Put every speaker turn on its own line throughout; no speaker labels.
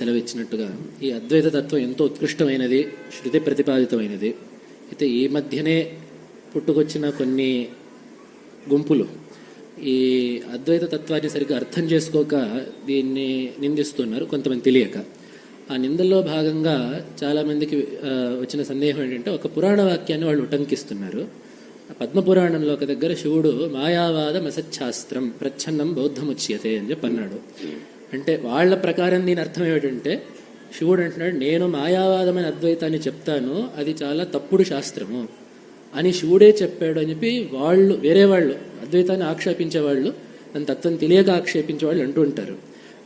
సెలవిచ్చినట్టుగా ఈ అద్వైత తత్వం ఎంతో ఉత్కృష్టమైనది శృతి ప్రతిపాదితమైనది. అయితే ఈ మధ్యనే పుట్టుకొచ్చిన కొన్ని గుంపులు ఈ అద్వైత తత్వాన్ని సరిగ్గా అర్థం చేసుకోక దీన్ని నిందిస్తున్నారు కొంతమంది తెలియక. ఆ నిందల్లో భాగంగా చాలామందికి వచ్చిన సందేహం ఏంటంటే ఒక పురాణ వాక్యాన్ని వాళ్ళు ఉటంకిస్తున్నారు. పద్మపురాణంలో ఒక దగ్గర శివుడు మాయావాద మసచ్ఛాస్త్రం ప్రచ్ఛన్నం బౌద్ధముచ్యతే అని చెప్పి అన్నాడు అంటే వాళ్ళ ప్రకారం దీని అర్థం ఏమిటంటే శివుడు అంటున్నాడు నేను మాయావాదమైన అద్వైతాన్ని చెప్తాను అది చాలా తప్పుడు శాస్త్రము అని శివుడే చెప్పాడు అని చెప్పి వాళ్ళు వేరే వాళ్ళు అద్వైతాన్ని ఆక్షేపించే వాళ్ళు దాని తత్వం తెలియక ఆక్షేపించే వాళ్ళు అంటూ ఉంటారు.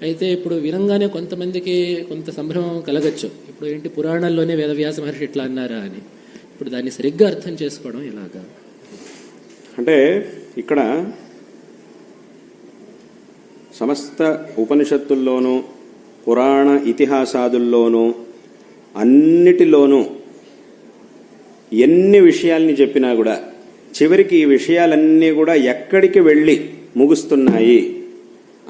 అయితే ఇప్పుడు వినంగానే కొంతమందికి కొంత సంభ్రమం కలగచ్చు. ఇప్పుడు ఏంటి పురాణాల్లోనే వేదవ్యాస మహర్షి ఇట్లా అన్నారా అని. ఇప్పుడు దాన్ని సరిగ్గా అర్థం చేసుకోవడం ఇలాగా
అంటే ఇక్కడ సమస్త ఉపనిషత్తుల్లోనూ పురాణ ఇతిహాసాదుల్లోనూ అన్నిటిలోనూ ఎన్ని విషయాల్ని చెప్పినా కూడా చివరికి ఈ విషయాలన్నీ కూడా ఎక్కడికి వెళ్ళి ముగుస్తున్నాయి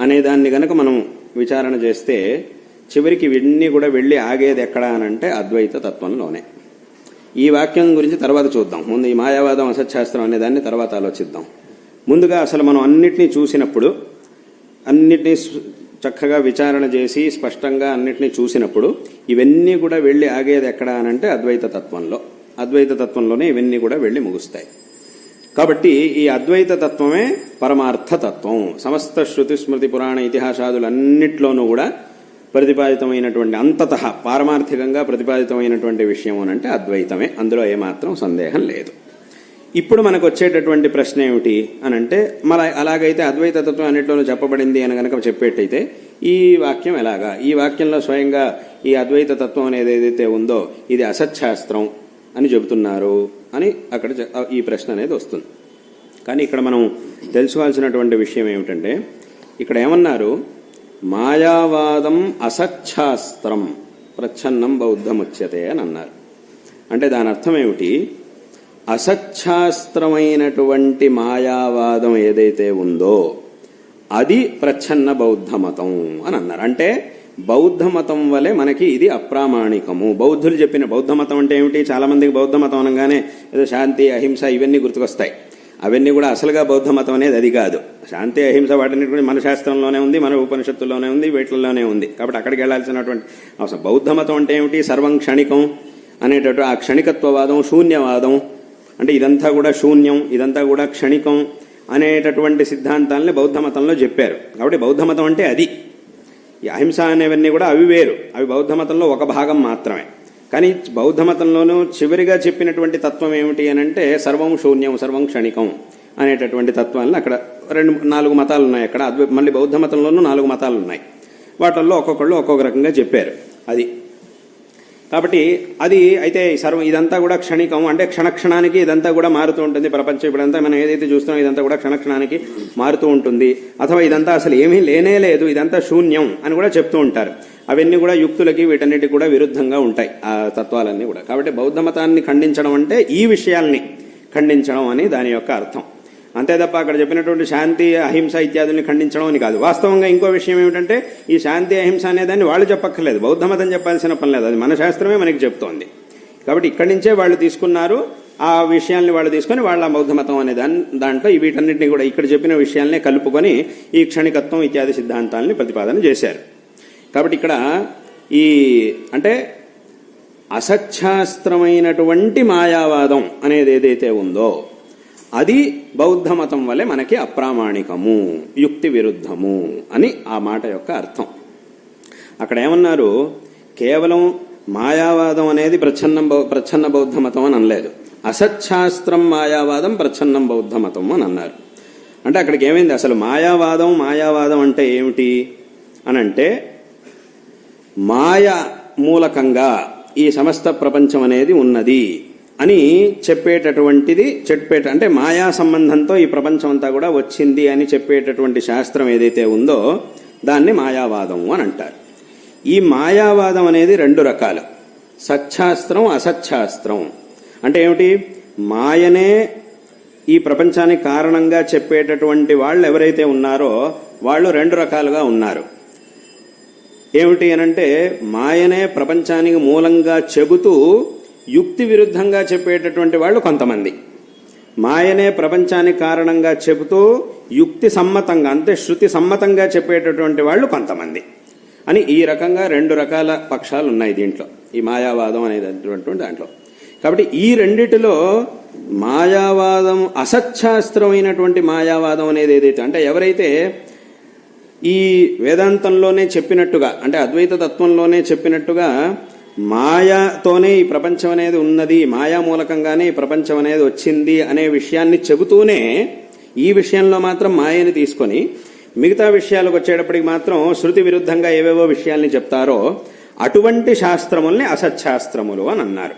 అనే దాన్ని గనక మనం విచారణ చేస్తే చివరికి ఇవన్నీ కూడా వెళ్ళి ఆగేది ఎక్కడా అనంటే అద్వైత తత్వంలోనే. ఈ వాక్యం గురించి తర్వాత చూద్దాం. ముందు ఈ మాయావాదం అసత్శాస్త్రం అనే దాన్ని తర్వాత ఆలోచిద్దాం. ముందుగా అసలు మనం అన్నిటినీ చూసినప్పుడు అన్నిటినీ చక్కగా విచారణ చేసి స్పష్టంగా అన్నిటినీ చూసినప్పుడు ఇవన్నీ కూడా వెళ్ళి ఆగేది ఎక్కడ అనంటే అద్వైత తత్వంలో. అద్వైత తత్వంలోనే ఇవన్నీ కూడా వెళ్ళి ముగుస్తాయి. కాబట్టి ఈ అద్వైత తత్వమే పరమార్థ తత్వం. సమస్త శృతి స్మృతి పురాణ ఇతిహాసాదులన్నిట్లోనూ కూడా ప్రతిపాదితమైనటువంటి అంతత పారమార్థికంగా ప్రతిపాదితమైనటువంటి విషయం అంటే అద్వైతమే. అందులో ఏమాత్రం సందేహం లేదు. ఇప్పుడు మనకు వచ్చేటటువంటి ప్రశ్న ఏమిటి అని అంటే మన అలాగైతే అద్వైత తత్వం అన్నింటిలోనూ చెప్పబడింది అని కనుక చెప్పేట్టయితే ఈ వాక్యం ఎలాగా? ఈ వాక్యంలో స్వయంగా ఈ అద్వైత తత్వం అనేది ఏదైతే ఉందో ఇది అసత్శాస్త్రం అని చెబుతున్నారు అని అక్కడ ఈ ప్రశ్న అనేది వస్తుంది. కానీ ఇక్కడ మనం తెలుసుకోవాల్సినటువంటి విషయం ఏమిటంటే ఇక్కడ ఏమన్నారు? మాయావాదం అసత్శాస్త్రం ప్రచ్ఛన్నం బౌద్ధముచ్యతే అని అన్నారు. అంటే దాని అర్థం ఏమిటి? అసచ్ఛాస్త్రమైనటువంటి మాయావాదం ఏదైతే ఉందో అది ప్రచ్ఛన్న బౌద్ధ మతం అని అన్నారు. అంటే బౌద్ధ మతం వలె మనకి ఇది అప్రామాణికము. బౌద్ధులు చెప్పిన బౌద్ధ మతం అంటే ఏమిటి? చాలామందికి బౌద్ధ మతం అనగానే ఏదో శాంతి అహింస ఇవన్నీ గుర్తుకొస్తాయి. అవన్నీ కూడా అసలుగా బౌద్ధ మతం అనేది అది కాదు. శాంతి అహింస వాటిని కూడా మన శాస్త్రంలోనే ఉంది మన ఉపనిషత్తుల్లోనే ఉంది వీటిల్లోనే ఉంది. కాబట్టి అక్కడికి వెళ్ళాల్సినటువంటి అవసరం. బౌద్ధ మతం అంటే ఏమిటి? సర్వం క్షణికం అనేటటువంటి ఆ క్షణికత్వవాదం శూన్యవాదం అంటే ఇదంతా కూడా శూన్యం ఇదంతా కూడా క్షణికం అనేటటువంటి సిద్ధాంతాలని బౌద్ధ మతంలో చెప్పారు. కాబట్టి బౌద్ధ మతం అంటే అది. ఈ అహింస అనేవన్నీ కూడా అవి వేరు. అవి బౌద్ధ మతంలో ఒక భాగం మాత్రమే. కానీ బౌద్ధ మతంలోనూ చివరిగా చెప్పినటువంటి తత్వం ఏమిటి అని అంటే సర్వం శూన్యం సర్వం క్షణికం అనేటటువంటి తత్వాలను అక్కడ రెండు నాలుగు మతాలు ఉన్నాయి అక్కడ. మళ్ళీ బౌద్ధ మతంలోనూ నాలుగు మతాలు ఉన్నాయి. వాటిల్లో ఒక్కొక్కళ్ళు ఒక్కొక్క రకంగా చెప్పారు. అది కాబట్టి అది అయితే సర్వ సర్వం ఇదంతా కూడా క్షణికం. అంటే క్షణక్షణానికి ఇదంతా కూడా మారుతూ ఉంటుంది. ప్రపంచం ఇప్పుడంతా మనం ఏదైతే చూస్తున్నాం ఇదంతా కూడా క్షణక్షణానికి మారుతూ ఉంటుంది. అథవా ఇదంతా అసలు ఏమీ లేనే లేదు. ఇదంతా శూన్యం అని కూడా చెప్తూ ఉంటారు. అవన్నీ కూడా యుక్తులకి వీటన్నిటి కూడా విరుద్ధంగా ఉంటాయి ఆ తత్వాలన్నీ కూడా. కాబట్టి బౌద్ధ మతాన్ని ఖండించడం అంటే ఈ విషయాల్ని ఖండించడం అని దాని యొక్క అర్థం. అంతే తప్ప అక్కడ చెప్పినటువంటి శాంతి అహింస ఇత్యాదుల్ని ఖండించడం అని కాదు. వాస్తవంగా ఇంకో విషయం ఏమిటంటే ఈ శాంతి అహింస అనేదాన్ని వాళ్ళు చెప్పక్కర్లేదు. బౌద్ధ మతం చెప్పాల్సిన పని లేదు. అది మన శాస్త్రమే మనకి చెప్తోంది. కాబట్టి ఇక్కడి నుంచే వాళ్ళు తీసుకున్నారు. ఆ విషయాల్ని వాళ్ళు తీసుకొని వాళ్ళ బౌద్ధ మతం అనే దాని దాంట్లో వీటన్నిటిని కూడా ఇక్కడ చెప్పిన విషయాల్ని కలుపుకొని ఈ క్షణికత్వం ఇత్యాది సిద్ధాంతాలని ప్రతిపాదన చేశారు. కాబట్టి ఇక్కడ ఈ అంటే అసచ్ఛాస్త్రమైనటువంటి మాయావాదం అనేది ఏదైతే ఉందో అది బౌద్ధ మతం వలె మనకి అప్రామాణికము యుక్తి విరుద్ధము అని ఆ మాట యొక్క అర్థం. అక్కడ ఏమన్నారు? కేవలం మాయావాదం అనేది ప్రచ్ఛన్నం బౌ- ప్రచ్ఛన్న బౌద్ధ మతం అని అనలేదు. అసచ్ఛాస్త్రం మాయావాదం ప్రచ్ఛన్నం బౌద్ధ మతం అని అన్నారు. అంటే అక్కడికి ఏమైంది? అసలు మాయావాదం మాయావాదం అంటే ఏమిటి? అని అంటే మాయ మూలకంగా ఈ సమస్త ప్రపంచం అనేది ఉన్నది. అని చెప్పేటటువంటిది చెప్పేట అంటే మాయా సంబంధంతో ఈ ప్రపంచం అంతా కూడా వచ్చింది అని చెప్పేటటువంటి శాస్త్రం ఏదైతే ఉందో దాన్ని మాయావాదం అని అంటారు. ఈ మాయావాదం అనేది రెండు రకాలు. సచ్ఛాస్త్రం అసచ్ఛాస్త్రం అంటే ఏమిటి? మాయనే ఈ ప్రపంచానికి కారణంగా చెప్పేటటువంటి వాళ్ళు ఎవరైతే ఉన్నారో వాళ్ళు రెండు రకాలుగా ఉన్నారు. ఏమిటి అనంటే మాయనే ప్రపంచానికి మూలంగా చెబుతూ యుక్తి విరుద్ధంగా చెప్పేటటువంటి వాళ్ళు కొంతమంది. మాయనే ప్రపంచానికి కారణంగా చెబుతూ యుక్తి సమ్మతంగా అంటే శృతి సమ్మతంగా చెప్పేటటువంటి వాళ్ళు కొంతమంది. అని ఈ రకంగా రెండు రకాల పక్షాలు ఉన్నాయి దీంట్లో. ఈ మాయావాదం అనేటటువంటి దాంట్లో. కాబట్టి ఈ రెండిటిలో మాయావాదం అసత్శాస్త్రమైనటువంటి మాయావాదం అనేది ఏదైతే అంటే ఎవరైతే ఈ వేదాంతంలోనే చెప్పినట్టుగా అంటే అద్వైత తత్వంలోనే చెప్పినట్టుగా మాయతోనే ఈ ప్రపంచం అనేది ఉన్నది మాయా మూలకంగానే ఈ ప్రపంచం అనేది వచ్చింది అనే విషయాన్ని చెబుతూనే ఈ విషయంలో మాత్రం మాయని తీసుకొని మిగతా విషయాలకు వచ్చేటప్పటికి మాత్రం శృతి విరుద్ధంగా ఏవేవో విషయాల్ని చెప్తారో అటువంటి శాస్త్రముల్ని అసత్శాస్త్రములు అని అన్నారు.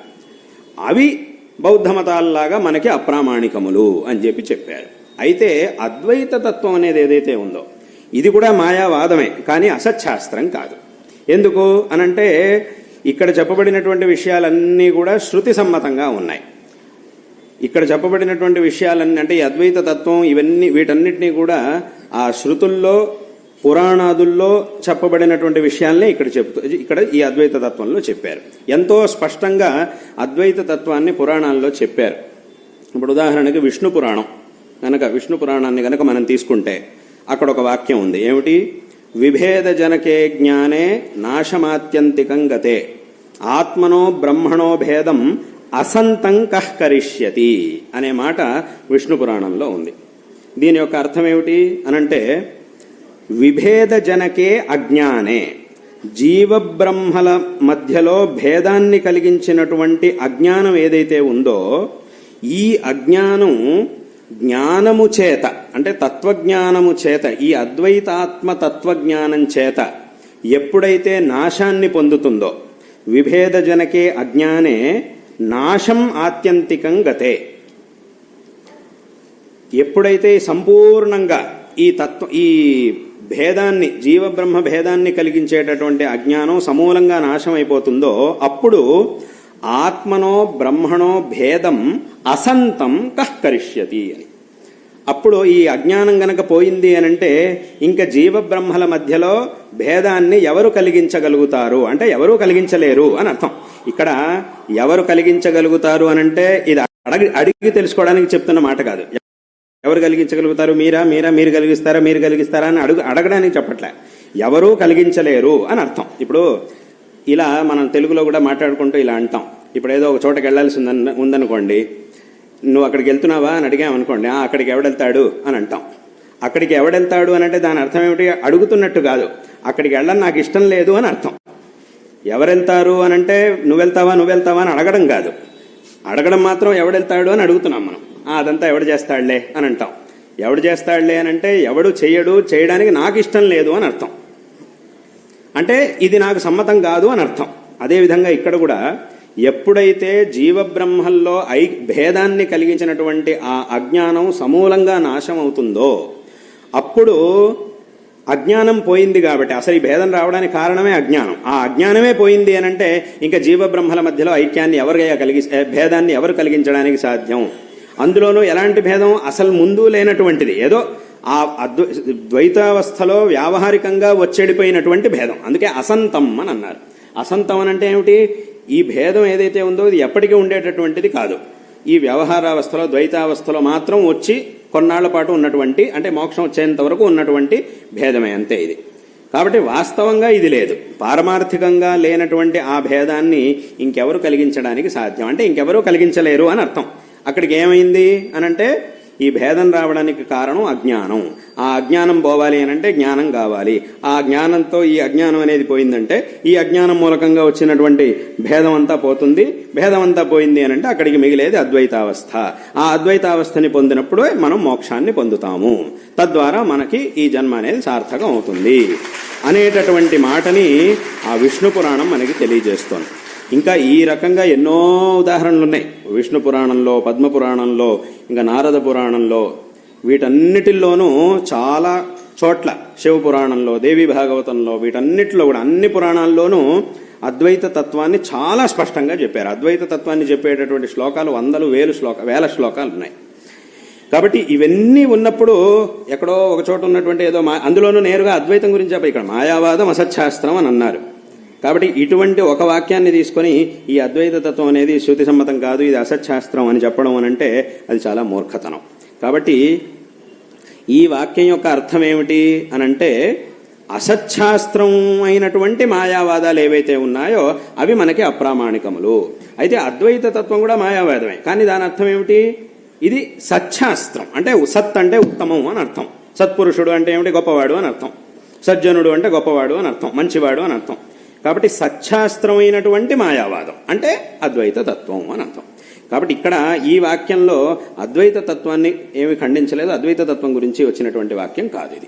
అవి బౌద్ధ మతాల్లాగా మనకి అప్రామాణికములు అని చెప్పి చెప్పారు. అయితే అద్వైత తత్వం అనేది ఏదైతే ఉందో ఇది కూడా మాయావాదమే కానీ అసత్శాస్త్రం కాదు. ఎందుకు అనంటే ఇక్కడ చెప్పబడినటువంటి విషయాలన్నీ కూడా శృతి సమ్మతంగా ఉన్నాయి. ఇక్కడ చెప్పబడినటువంటి విషయాలన్నీ అంటే ఈ అద్వైత తత్వం ఇవన్నీ వీటన్నిటినీ కూడా ఆ శృతుల్లో పురాణాదుల్లో చెప్పబడినటువంటి విషయాలనే ఇక్కడ చెప్తూ ఇక్కడ ఈ అద్వైత తత్వంలో చెప్పారు. ఎంతో స్పష్టంగా అద్వైత తత్వాన్ని పురాణాల్లో చెప్పారు. ఇప్పుడు ఉదాహరణకి విష్ణు పురాణం. కనుక విష్ణు పురాణాన్ని కనుక మనం తీసుకుంటే అక్కడ ఒక వాక్యం ఉంది. ఏమిటి? విభేద జనకే జ్ఞానే నాశమాత్యంతికం గతే. ఆత్మనో బ్రహ్మణో భేదం అసంతం కహ్కరిష్యతి అనే మాట విష్ణు పురాణంలో ఉంది. దీని యొక్క అర్థం ఏమిటి అనంటే విభేదజనకే అజ్ఞానే జీవబ్రహ్మల మధ్యలో భేదాన్ని కలిగించినటువంటి అజ్ఞానం ఏదైతే ఉందో ఈ అజ్ఞానం జ్ఞానము చేత అంటే తత్వజ్ఞానము చేత ఈ అద్వైతాత్మ తత్వజ్ఞానం చేత ఎప్పుడైతే నాశాన్ని పొందుతుందో విభేదజనకే అజ్ఞానే నాశం ఆత్యంతికం గతే. ఎప్పుడైతే సంపూర్ణంగా ఈ తత్వ ఈ భేదాన్ని జీవబ్రహ్మ భేదాన్ని కలిగించేటటువంటి అజ్ఞానం సమూలంగా నాశం అయిపోతుందో అప్పుడు ఆత్మనో బ్రహ్మణో భేదం అసంతం కః కరిష్యతి అని. అప్పుడు ఈ అజ్ఞానం గనక పోయింది అనంటే ఇంకా జీవబ్రహ్మల మధ్యలో భేదాన్ని ఎవరు కలిగించగలుగుతారు? అంటే ఎవరు కలిగించలేరు అని అర్థం. ఇక్కడ ఎవరు కలిగించగలుగుతారు అనంటే ఇది అడిగి అడిగి తెలుసుకోవడానికి చెప్తున్న మాట కాదు. ఎవరు కలిగించగలుగుతారు? మీరా మీరా మీరు కలిగిస్తారా మీరు కలిగిస్తారా అని అడుగు అడగడానికి చెప్పట్లే. ఎవరూ కలిగించలేరు అని అర్థం. ఇప్పుడు ఇలా మనం తెలుగులో కూడా మాట్లాడుకుంటూ ఇలా అంటాం. ఇప్పుడు ఏదో ఒక చోటకి వెళ్ళాల్సి ఉందని ఉందనుకోండి. నువ్వు అక్కడికి వెళ్తున్నావా? అని అడిగామనుకోండి "ఆ, అక్కడికి ఎవడెళ్తాడు? అని అంటాం. అక్కడికి ఎవడెళ్తాడు? అని అంటే దాని అర్థం ఏమిటి? అడుగుతున్నట్టు కాదు. అక్కడికి వెళ్ళడం నాకు ఇష్టం లేదు అని అర్థం. ఎవరెళ్తారు? అని అంటే నువ్వెళ్తావా నువ్వెళ్తావా అని అడగడం కాదు. అడగడం మాత్రం ఎవడెళ్తాడు అని అడుగుతున్నాం మనం. అదంతా ఎవడు చేస్తాడులే? అని అంటాం. ఎవడు చేస్తాడులే? అని అంటే ఎవడు చేయడు చేయడానికి నాకు ఇష్టం లేదు అని అర్థం. అంటే ఇది నాకు సమ్మతం కాదు అని అర్థం. అదేవిధంగా ఇక్కడ కూడా ఎప్పుడైతే జీవబ్రహ్మల్లో ఐ భేదాన్ని కలిగించినటువంటి ఆ అజ్ఞానం సమూలంగా నాశం అవుతుందో అప్పుడు అజ్ఞానం పోయింది కాబట్టి అసలు ఈ భేదం రావడానికి కారణమే అజ్ఞానం. ఆ అజ్ఞానమే పోయింది అని అంటే ఇంకా జీవబ్రహ్మల మధ్యలో ఐక్యాన్ని ఎవరు కలిగి భేదాన్ని ఎవరు కలిగించడానికి సాధ్యం? అందులోనూ ఎలాంటి భేదం? అసలు ముందు లేనటువంటిది. ఏదో ఆ ద్వైతావస్థలో వ్యావహారికంగా వచ్చేడిపోయినటువంటి భేదం. అందుకే అసంతం అని అన్నారు. అసంతం అని అంటే ఏమిటి? ఈ భేదం ఏదైతే ఉందో ఇది ఎప్పటికీ ఉండేటటువంటిది కాదు. ఈ వ్యవహారావస్థలో ద్వైతావస్థలో మాత్రం వచ్చి కొన్నాళ్ళ పాటు ఉన్నటువంటి అంటే మోక్షం వచ్చేంత వరకు ఉన్నటువంటి భేదమే అంతే ఇది. కాబట్టి వాస్తవంగా ఇది లేదు. పారమార్థికంగా లేనటువంటి ఆ భేదాన్ని ఇంకెవరు కలిగించడానికి సాధ్యం? అంటే ఇంకెవరూ కలిగించలేరు అని అర్థం. అక్కడికి ఏమైంది అనంటే ఈ భేదం రావడానికి కారణం అజ్ఞానం. ఆ అజ్ఞానం పోవాలి అని అంటే జ్ఞానం కావాలి. ఆ జ్ఞానంతో ఈ అజ్ఞానం అనేది పోయిందంటే ఈ అజ్ఞానం మూలకంగా వచ్చినటువంటి భేదం అంతా పోతుంది. భేదం అంతా పోయింది అని అంటే అక్కడికి మిగిలేది అద్వైతావస్థ. ఆ అద్వైతావస్థని పొందినప్పుడే మనం మోక్షాన్ని పొందుతాము. తద్వారా మనకి ఈ జన్మ అనేది సార్థకం అవుతుంది. అనేటటువంటి మాటని ఆ విష్ణు పురాణం మనకి తెలియజేస్తోంది. ఇంకా ఈ రకంగా ఎన్నో ఉదాహరణలు ఉన్నాయి విష్ణు పురాణంలో పద్మ పురాణంలో ఇంకా నారద పురాణంలో. వీటన్నిటిల్లోనూ చాలా చోట్ల శివ పురాణంలో దేవి భాగవతంలో వీటన్నిటిలో కూడా అన్ని పురాణాల్లోనూ అద్వైత తత్వాన్ని చాలా స్పష్టంగా చెప్పారు. అద్వైత తత్వాన్ని చెప్పేటటువంటి శ్లోకాలు వందలు వేలు శ్లోక వేల శ్లోకాలు ఉన్నాయి. కాబట్టి ఇవన్నీ ఉన్నప్పుడు ఎక్కడో ఒక చోట ఉన్నటువంటి ఏదో మా అందులోనూ నేరుగా అద్వైతం గురించి చెప్ప ఇక్కడ మాయావాదం అసత్శాస్త్రం అని అన్నారు. కాబట్టి ఇటువంటి ఒక వాక్యాన్ని తీసుకొని ఈ అద్వైత తత్వం అనేది శృతి సమ్మతం కాదు ఇది అసత్శాస్త్రం అని చెప్పడం అని అంటే అది చాలా మూర్ఖతనం. కాబట్టి ఈ వాక్యం యొక్క అర్థం ఏమిటి అని అంటే అసత్శాస్త్రం అయినటువంటి మాయావాదాలు ఏవైతే ఉన్నాయో అవి మనకి అప్రామాణికములు. అయితే అద్వైత తత్వం కూడా మాయావాదమే. కానీ దాని అర్థం ఏమిటి? ఇది సత్శాస్త్రం. అంటే సత్ అంటే ఉత్తమం అని అర్థం. సత్పురుషుడు అంటే ఏమిటి? గొప్పవాడు అని అర్థం. సజ్జనుడు అంటే గొప్పవాడు అని అర్థం. మంచివాడు అని అర్థం. కాబట్టి సత్యాస్త్రమైనటువంటి మాయావాదం. అంటే అద్వైత తత్వం అని అర్థం. కాబట్టి ఇక్కడ ఈ వాక్యంలో అద్వైత తత్వాన్ని ఏమి ఖండించలేదు. అద్వైత తత్వం గురించి వచ్చినటువంటి వాక్యం కాదు ఇది.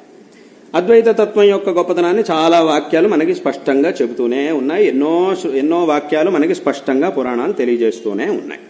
అద్వైత తత్వం యొక్క గొప్పతనాన్ని చాలా వాక్యాలు మనకి స్పష్టంగా చెబుతూనే ఉన్నాయి. ఎన్నో ఎన్నో వాక్యాలు మనకి స్పష్టంగా పురాణాలు తెలియజేస్తూనే ఉన్నాయి.